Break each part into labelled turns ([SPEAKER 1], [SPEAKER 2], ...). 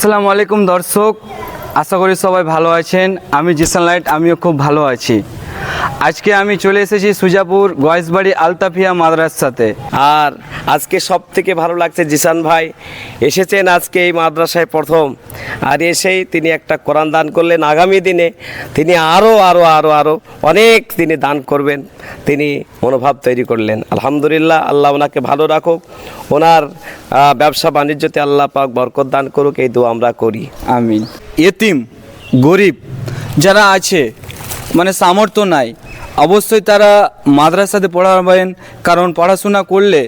[SPEAKER 1] আসসালামু আলাইকুম দর্শক, আশা করি সবাই ভালো আছেন। আমি জিসান লাইট, আমিও খুব ভালো আছি। আজকে আমি চলে এসেছি সুজাপুর গয়েশবাড়ি আলতাফিয়া মাদ্রাসাতে।
[SPEAKER 2] আর আজকে সব থেকে ভালো লাগছে জিসান ভাই, এসেছেন আজকে এই মাদ্রাসায় প্রথম। আর এসেই তিনি একটা কোরআন দান করলেন। আগামী দিনে তিনি আরও আরও আরও আরও অনেক তিনি দান করবেন। তিনি মনোভাব তৈরি করলেন। আলহামদুলিল্লাহ, আল্লাহ ওনাকে ভালো রাখুক। ওনার ব্যবসা বাণিজ্যতে আল্লাহ পাক বরকত দান করুক। এই দু আমরা করি।
[SPEAKER 1] আমিন। এতিম গরিব যারা আছে মানে সামর্থ্য নাই। অবশ্যই তারা মাদ্রাসাতে পড়াবেন কারণ পড়াশোনা করলে,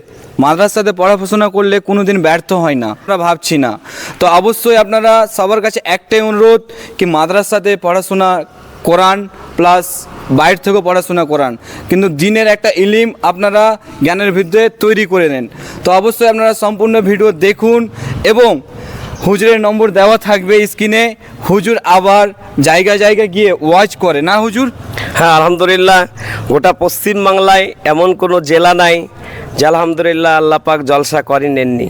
[SPEAKER 1] মাদ্রাসাতে পড়াশোনা করলে কোনো দিন ব্যর্থ হয় না। আমরা ভাবছি না। তো অবশ্যই আপনারা সবার কাছে একটাই অনুরোধ কি মাদ্রাসাতে পড়াশোনা কোরআন প্লাস বাইর থেকেও পড়াশোনা করান। কিন্তু দিনের একটা ইলিম আপনারা জ্ঞানের ভিতরে তৈরি করে নেন। তো অবশ্যই আপনারা সম্পূর্ণ ভিডিও দেখুন এবং হুজুরের নম্বর দেওয়া থাকবে স্ক্রিনে। হুজুর আবার জায়গা জায়গা গিয়ে ওয়াচ করে না হুজুর?
[SPEAKER 2] হ্যাঁ আলহামদুলিল্লাহ। গোটা পশ্চিম বাংলায় এমন কোনো জেলা নাই যে আলহামদুলিল্লাহ আল্লাহ পাক জলসা করে নেননি।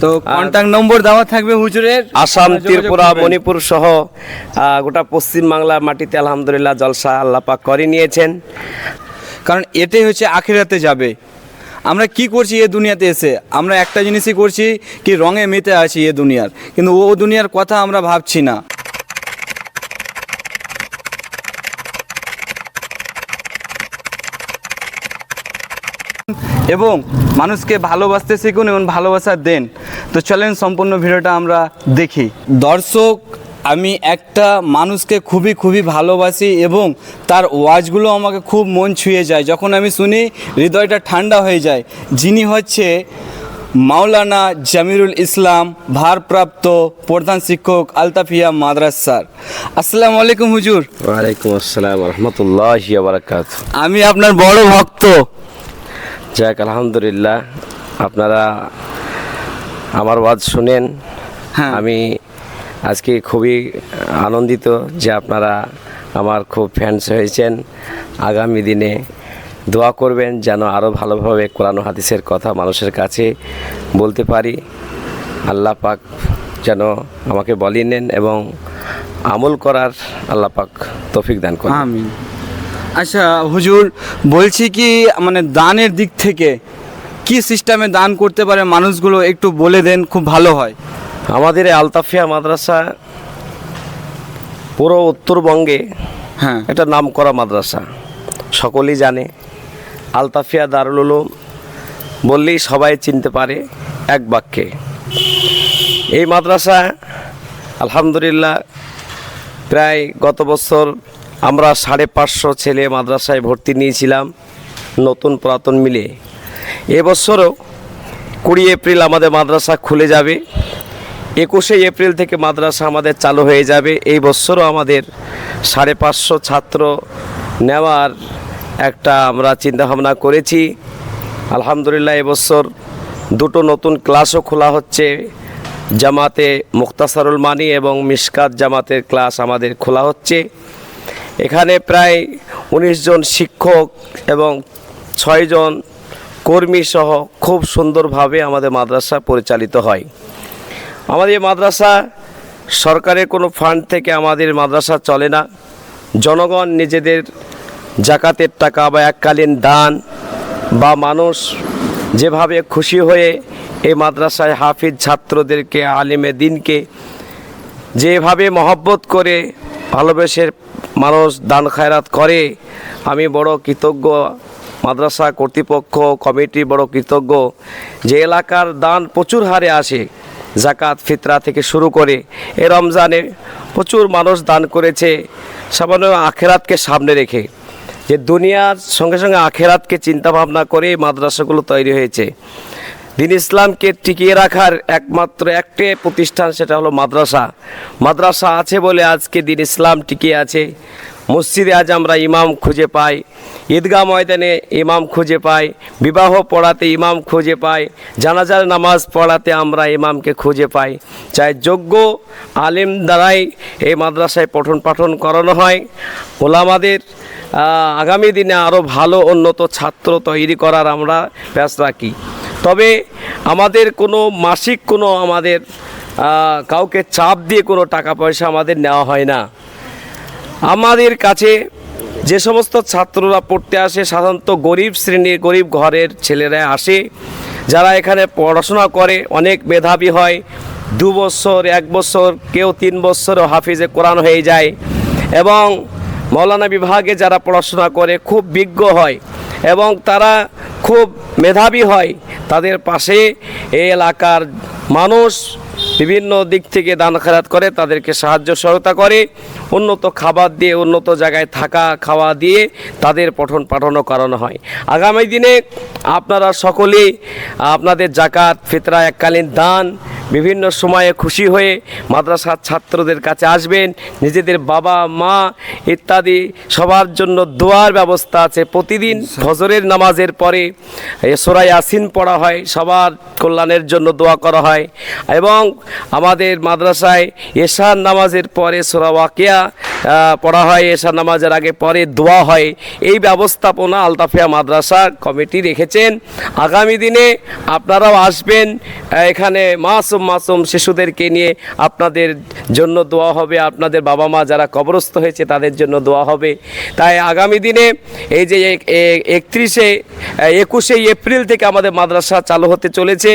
[SPEAKER 1] তো কন্ট্যাক্ট নম্বর দেওয়া থাকবে হুজুরের?
[SPEAKER 2] আসাম ত্রিপুরা। মণিপুর সহ গোটা পশ্চিম বাংলার মাটিতে আলহামদুলিল্লাহ জলসা আল্লাহ পাক করে নিয়েছেন।
[SPEAKER 1] কারণ এটাই হচ্ছে আখিরাতে যাবে। আমরা কি করছি এ দুনিয়াতে এসে? আমরা একটা জিনিসই করছি কি রঙে মেতে আছি এ দুনিয়ার। কিন্তু ও দুনিয়ার কথা আমরা ভাবছি না। এবং মানুষকে ভালোবাসতে শিখুন এবং ভালোবাসা দেন। তো চলেন সম্পূর্ণ ভিডিওটা আমরা দেখি। দর্শক আমি একটা মানুষকে খুবই খুবই ভালোবাসি এবং তার ওয়াজগুলো আমাকে খুব মন ছুঁয়ে যায়। যখন আমি শুনি হৃদয়টা ঠান্ডা হয়ে যায়। যিনি হচ্ছে মাওলানা জামিরুল ইসলাম ভারপ্রাপ্ত প্রধান শিক্ষক আলতাফিয়া মাদ্রাস স্যার আসসালামু আলাইকুম হুজুর।
[SPEAKER 2] ওয়ালাইকুম আসসালাম রহমতুল্লাহ বারাকাত
[SPEAKER 1] আমি আপনার বড় ভক্ত।
[SPEAKER 2] যাক আলহামদুলিল্লাহ। আপনারা আমার ওয়াজ শুনেন।
[SPEAKER 1] হ্যাঁ।
[SPEAKER 2] আমি আজকে খুবই আনন্দিত যে আপনারা আমার খুব ফ্যান্স হয়েছেন। আগামী দিনে দোয়া করবেন যেন আরও ভালোভাবে কোরআন হাদিসের কথা মানুষের কাছে বলতে পারি। আল্লাহ পাক যেন আমাকে বলি নেন এবং আমল করার আল্লাহ পাক তৌফিক দান করেন।
[SPEAKER 1] আমিন। আচ্ছা হুজুর, বলছি কি মানে দানের দিক থেকে কি সিস্টেমে দান করতে পারে মানুষগুলো একটু বলে দেন, খুব ভালো হয়।
[SPEAKER 2] আমাদের এই আলতাফিয়া মাদ্রাসা পুরো উত্তরবঙ্গে
[SPEAKER 1] হ্যাঁ।
[SPEAKER 2] একটা নামকরা মাদ্রাসা। সকলেই জানে আলতাফিয়া দারুল উলুম বললেই সবাই চিনতে পারে এক বাক্যে। এই মাদ্রাসা আলহামদুলিল্লাহ প্রায় গত বছর আমরা সাড়ে পাঁচশো ছেলে মাদ্রাসায় ভর্তি নিয়েছিলাম নতুন পুরাতন মিলে। এবছরও কুড়ি এপ্রিল আমাদের মাদ্রাসা খুলে যাবে। একুশে এপ্রিল থেকে মাদ্রাসা আমাদের চালু হয়ে যাবে। এই বছরও আমাদের সাড়ে পাঁচশো ছাত্র নেওয়ার একটা আমরা চিন্তাভাবনা করেছি। আলহামদুলিল্লাহ এবছর দুটো নতুন ক্লাসও খোলা হচ্ছে। জামাতে মুক্তাসারুল মানি এবং মিসকাত জামাতের ক্লাস আমাদের খোলা হচ্ছে। এখানে প্রায় উনিশ জন শিক্ষক এবং ছয়জন কর্মী সহ খুব সুন্দরভাবে আমাদের মাদ্রাসা পরিচালিত হয়। আমাদের মাদ্রাসা সরকারের কোনো ফান্ড থেকে আমাদের মাদ্রাসা চলে না। জনগণ নিজেদের জাকাতের টাকা বা এককালীন দান বা মানুষ যেভাবে খুশি হয়ে এই মাদ্রাসায় হাফিজ ছাত্রদেরকে, আলিমে দিনকে যেভাবে মহব্বত করে ভালোবেসে মানুষ দান খায়রাত করে, আমি বড় কৃতজ্ঞ মাদ্রাসা কর্তৃপক্ষ কমিটি বড় কৃতজ্ঞ। যে এলাকার দান প্রচুর হারে আসে। জাকাত ফিতরা থেকে শুরু করে এ রমজানে প্রচুর মানুষ দান করেছে। সামান্য আখেরাতকে সামনে রেখে যে দুনিয়ার সঙ্গে সঙ্গে আখেরাতকে চিন্তা ভাবনা করে মাদ্রাসাগুলো তৈরি হয়েছে। দিন ইসলামকে টিকিয়ে রাখার একমাত্র একটি প্রতিষ্ঠান সেটা হলো মাদ্রাসা। মাদ্রাসা আছে বলে আজকে দিন ইসলাম টিকিয়ে আছে। মসজিদে আজ আমরা ইমাম খুঁজে পাই, ঈদগাহ ময়দানে ইমাম খুঁজে পাই, বিবাহ পড়াতে ইমাম খুঁজে পাই, জানাজার নামাজ পড়াতে আমরা ইমামকে খুঁজে পাই। চাই যোগ্য আলিম দ্বারাই এই মাদ্রাসায় পঠন পাঠন করানো হয়। ওলামাদের আগামী দিনে আরও ভালো উন্নত ছাত্র তৈরি করার আমরা ব্যাস রাখি। তবে আমাদের কোনো মাসিক কোনো আমাদের কাউকে চাপ দিয়ে কোনো টাকা পয়সা আমাদের নেওয়া হয় না। আমাদের কাছে যে সমস্ত ছাত্ররা পড়তে আসে, সাধারণত গরিব শ্রেণির, গরিব ঘরের ছেলেরা আসে, যারা এখানে পড়াশোনা করে, অনেক মেধাবী হয়। দু বছর, এক বছর, কেউ তিন বছর হাফিজে কোরআন হয়ে যায় এবং মৌলানা বিভাগে যারা পড়াশোনা করে, খুব বিজ্ঞ হয় এবং তারা খুব মেধাবী হয়। তাদের পাশে এই এলাকার মানুষ বিভিন্ন দিক থেকে দান খেরাত করে, তাদেরকে সাহায্য সহায়তা করে, উন্নত খাবার দিয়ে, উন্নত জায়গায় থাকা, খাওয়া দিয়ে তাদের পঠন পাঠনও করানো হয়। আগামী দিনে আপনারা সকলেই আপনাদের জাকাত, ফিতরা, এককালীন দান বিভিন্ন সময়ে খুশি হয়ে মাদ্রাসার ছাত্রদের কাছে আসবেন নিজেদের বাবা মা ইত্যাদি সবার জন্য দোয়ার ব্যবস্থা আছে। প্রতিদিন ফজরের নামাজের পরে সোরাই আসিন পড়া হয় সবার কল্যাণের জন্য দোয়া করা হয় এবং আমাদের মাদ্রাসায় এশার নামাজের পরে সোরা ওয়াকিয়া পড়া হয় এশার নামাজের আগে পরে দোয়া হয়। এই ব্যবস্থাপনা আলতাফিয়া মাদ্রাসা কমিটি রেখেছেন। আগামী দিনে আপনারাও আসবেন এখানে এখানে মাসুম মাসুম শিশুদেরকে নিয়ে আপনাদের জন্য দোয়া হবে। আপনাদের বাবা মা যারা কবরস্থ হয়েছে, তাদের জন্য দোয়া হবে। তাই আগামী দিনে এই যে একত্রিশে একুশে এপ্রিল থেকে আমাদের মাদ্রাসা চালু হতে চলেছে।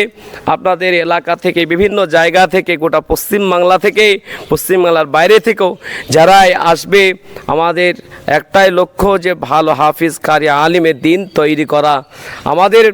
[SPEAKER 2] আপনাদের এলাকা থেকে, বিভিন্ন জায়গা থেকে, গোটা পশ্চিমবাংলা থেকে পশ্চিমবাংলার বাইরে থেকেও যারাই আসবে, আমাদের একটাই লক্ষ্য যে ভালো হাফিজ কারি আলিমের দিন তৈরি করা। আমাদের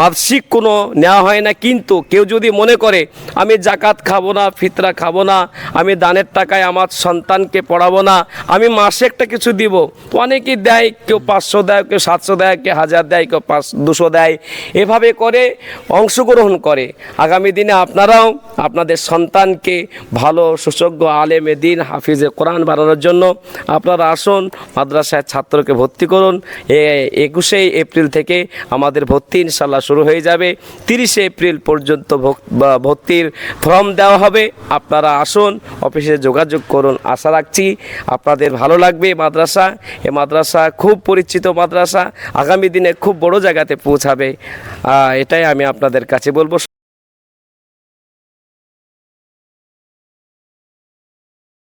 [SPEAKER 2] মাসিক কোনো নেওয়া হয় না, কিন্তু কেউ যদি মনে করে আমি জাকাত খাব না, ফিতরা খাব না, আমি দানের টাকায় আমার সন্তানকে পড়াবো না, আমি মাসে একটা কিছু দিব। অনেকেই দেয়, কেউ পাঁচশো দেয়, কেউ সাতশো দেয়, কেউ হাজার দেয়, কেউ পাঁচ, দুশো দেয়। এভাবে করে অংশগ্রহণ করে। আগামী দিনে আপনারাও আপনাদের সন্তানকে ভালো সুযোগ্য আলেমে দিন, হাফিজে কোরআন বানানোর জন্য আপনারা আসুন, মাদ্রাসায় ছাত্রকে ভর্তি করুন। এ একুশে এপ্রিল থেকে আমাদের ভর্তি ইনশাল্লাহ শুরু হয়ে যাবে। তিরিশে এপ্রিল পর্যন্ত ভক- ভর্তির ফর্ম দেওয়া হবে। আপনারা আসুন, অফিসে যোগাযোগ করুন। আশা রাখছি আপনাদের ভালো লাগবে মাদ্রাসা। এ মাদ্রাসা খুব পরিচিত মাদ্রাসা। আগামী দিনে খুব বড় জায়গাতে পৌঁছাবে। এটাই আমি আপনাদের কাছে বলব।